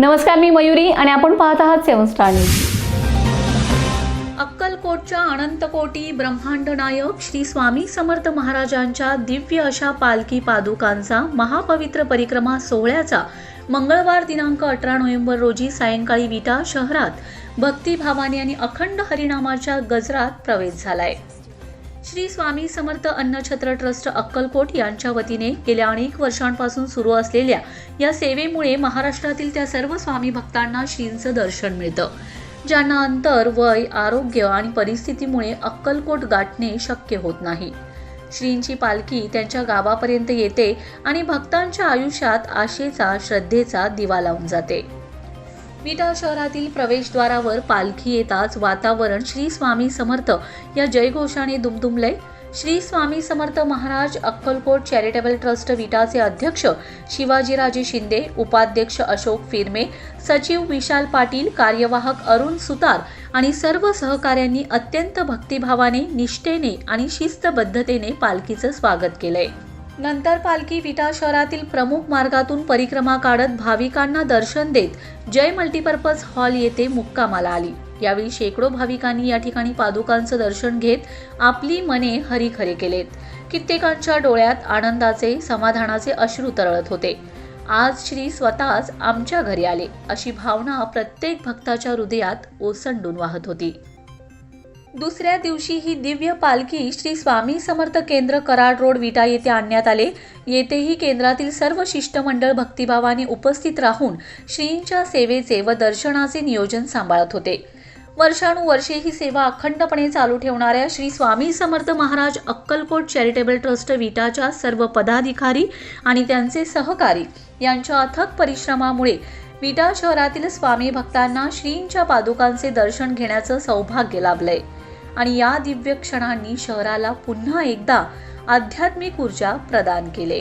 नमस्कार मी मयुरी आणि आपण पाहत आहात सेवन स्टार न्यूज. अक्कलकोटच्या अनंतकोटी ब्रह्मांड नायक श्री स्वामी समर्थ महाराजांच्या दिव्य अशा पालखी पादुकांचा महापवित्र परिक्रमा सोहळ्याचा मंगळवार दिनांक अठरा नोव्हेंबर रोजी सायंकाळी विटा शहरात भक्तिभावाने आणि अखंड हरिनामाच्या गजरात प्रवेश झालाय. श्री स्वामी समर्थ अन्नछत्र ट्रस्ट अक्कलकोट यांच्या वतीने गेल्या अनेक वर्षांपासून सुरू असलेल्या या सेवेमुळे महाराष्ट्रातील त्या सर्व स्वामी भक्तांना श्रींचं दर्शन मिळतं ज्यांना अंतर वय आरोग्य आणि परिस्थितीमुळे अक्कलकोट गाठणे शक्य होत नाही. श्रींची पालखी त्यांच्या गावापर्यंत येते आणि भक्तांच्या आयुष्यात आशेचा श्रद्धेचा दिवा लावून जाते. विटा शहरातील प्रवेशद्वारावर पालखी येताच वातावरण श्री स्वामी समर्थ या जयघोषाने दुमदुमले. श्री स्वामी समर्थ महाराज अक्कलकोट चॅरिटेबल ट्रस्ट विटाचे अध्यक्ष शिवाजीराजे शिंदे उपाध्यक्ष अशोक फिरमे सचिव विशाल पाटील कार्यवाहक अरुण सुतार आणि सर्व सहकाऱ्यांनी अत्यंत भक्तिभावाने निष्ठेने आणि शिस्तबद्धतेने पालखीचं स्वागत केलंय. नंतर पालखी विटा शहरातील प्रमुख मार्गातून परिक्रमा काढत भाविकांना दर्शन देत जय मल्टीपर्पज हॉल येथे मुक्कामाला आली. यावेळी शेकडो भाविकांनी या ठिकाणी पादुकांचं दर्शन घेत आपली मने हरिखरे केलेत. कित्येकांच्या डोळ्यात आनंदाचे समाधानाचे अश्रू तरळत होते. आज श्री स्वतःच आमच्या घरी आले अशी भावना प्रत्येक भक्ताच्या हृदयात ओसंडून वाहत होती. दुसऱ्या दिवशी ही दिव्य पालखी श्री स्वामी समर्थ केंद्र कराड रोड विटा येथे आणण्यात आले. येथेही केंद्रातील सर्व शिष्टमंडळ भक्तिभावाने उपस्थित राहून श्रींच्या सेवेचे व दर्शनाचे नियोजन सांभाळत होते. वर्षानुवर्षे ही सेवा अखंडपणे चालू ठेवणाऱ्या श्री स्वामी समर्थ महाराज अक्कलकोट चॅरिटेबल ट्रस्ट विटाच्या सर्व पदाधिकारी आणि त्यांचे सहकारी यांच्या अथक परिश्रमामुळे विटा शहरातील स्वामी भक्तांना श्रींच्या पादुकांचे दर्शन घेण्याचं सौभाग्य लाभलंय. आणि या दिव्य क्षणांनी शहराला पुन्हा एकदा आध्यात्मिक ऊर्जा प्रदान केले.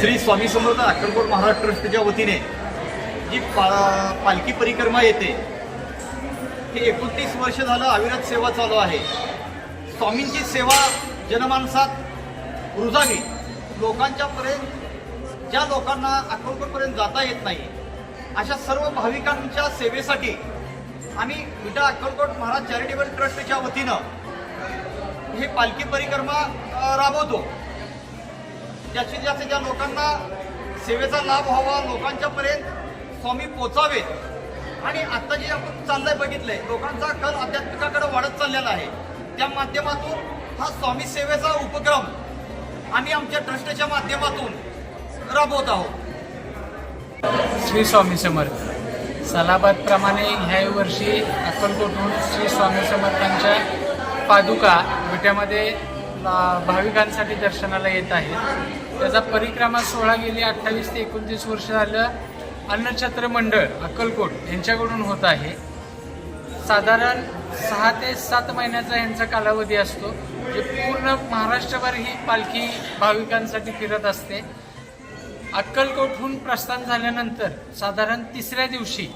श्री स्वामी समर्थ अक्कलकोट महाराज ट्रस्टच्या वतीने जी पा पालखी परिक्रमा येते हे एकोणतीस वर्ष झालं अविरत सेवा चालू आहे. स्वामींची सेवा जनमानसात रुजावी. लोकांच्या पर्यंत ज्या लोकांना अक्कलकोटपर्यंत जाता येत नाही अशा सर्व भाविकांच्या सेवेसाठी आम्ही विटा अक्कलकोट महाराज चॅरिटेबल ट्रस्टच्या वतीनं हे पालखी परिक्रमा राबवतो. जास्तीत जास्त ज्या लोकांना सेवेचा लाभ व्हावा लोकांच्यापर्यंत स्वामी पोचावेत आणि आता जे आपण चाललंय बघितलंय लोकांचा कल आध्यात्मिकाकडे वाढत चाललेला आहे. त्या माध्यमातून हा स्वामी सेवेचा उपक्रम आम्ही आमच्या ट्रस्टच्या माध्यमातून राबवत आहोत. श्री स्वामी समर्थ. सलाबादप्रमाणे ह्या वर्षी अक्कलकोटहून श्री स्वामी समर्थांच्या पादुका विट्यामध्ये भाविकांसाठी दर्शनाला येत आहेत. त्याचा परिक्रमा सोहळा गेली अठ्ठावीस ते एकोणतीस वर्ष झालं. अन्नछत्र मंडळ अक्कलकोट यांच्याकडून होत आहे. साधारण सहा ते सात महिन्याचा यांचा कालावधी असतो. जे पूर्ण महाराष्ट्रभर ही पालखी भाविकांसाठी फिरत असते. अक्कलकोटहून प्रस्थान झाल्यानंतर साधारण तिसऱ्या दिवशी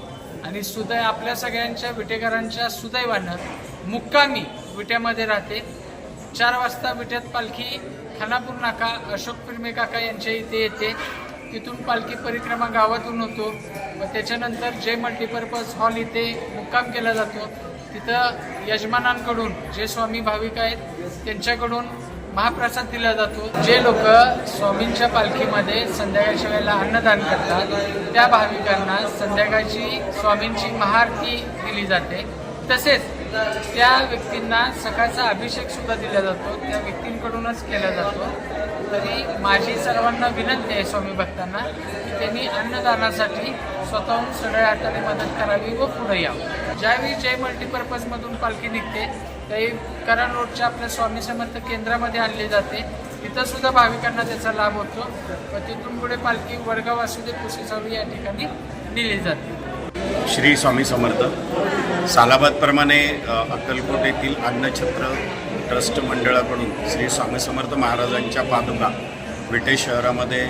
आणि सुदै आपल्या सगळ्यांच्या विटेकरांच्या सुदैवानं मुक्कामी विट्यामध्ये राहते. चार वाजता विट्यात पालखी खानापूर नाका अशोक फिरमे काका यांच्या इथे येते. तिथून पालखी परिक्रमा गावातून होतो. व त्याच्यानंतर जे मल्टीपर्पज हॉल इथे मुक्काम केला जातो तिथं यजमानांकडून जे स्वामी भाविक आहेत त्यांच्याकडून महाप्रसाद दिला जातो. जे लोक स्वामींच्या पालखीमध्ये संध्याकाळच्या वेळेला अन्नदान करतात त्या भाविकांना संध्याकाळची स्वामींची महाआरती दिली जाते. तसेच त्या व्यक्तींना सकाळचा अभिषेक सुद्धा दिला जातो. त्या व्यक्तींकडूनच केला जातो. तरी माझी सर्वांना विनंती आहे स्वामी भक्तांना की त्यांनी अन्नदानासाठी स्वतःहून सगळ्या हाताने मदत करावी व पुढे यावं. ज्यावेळी जय मल्टीपर्पजमधून पालखी निघते त्याही करण रोडच्या आपल्या स्वामी समर्थ केंद्रामध्ये आणली जाते. तिथं सुद्धा भाविकांना त्याचा लाभ होतो. व तिथून पुढे पालखी वडगाव वासुदेव कुशीसावी या ठिकाणी नेली जाते. श्री स्वामी समर्थ. सालाबादप्रमाणे अक्कलकोट येथील अन्नछत्र ट्रस्ट मंडळाकडून श्री स्वामी समर्थ महाराजांच्या पादुका विटे शहरामध्ये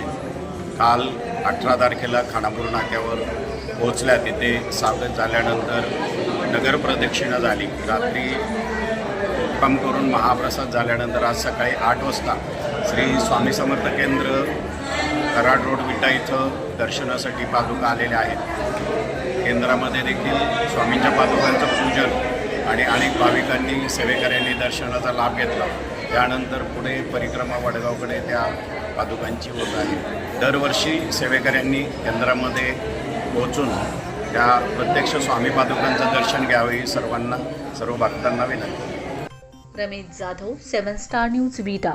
काल अठरा तारखेला खानापूर नाक्यावर पोहोचल्या. तिथे स्वागत झाल्यानंतर नगर प्रदक्षिणा झाली. रात्री मुक्काम करून महाप्रसाद झाल्यानंतर आज सकाळी आठ वाजता श्री स्वामी समर्थ केंद्र कराड रोड विटा इथं दर्शनासाठी पादुका आलेल्या आहेत. केंद्रामध्ये देखील स्वामींच्या पादुकांचं पूजन आणि अनेक भाविकांनी सेवेकऱ्यांनी दर्शनाचा लाभ घेतला. त्यानंतर पुढे परिक्रमा वडगावकडे त्या पादुकांची होत आहे. दरवर्षी सेवेकऱ्यांनी केंद्रामध्ये पोहोचून त्या प्रत्यक्ष स्वामी पादुकांचं दर्शन घ्यावे ही सर्वांना सर्व भक्तांना विनंती. Ramesh Jadhav seven star news Vita.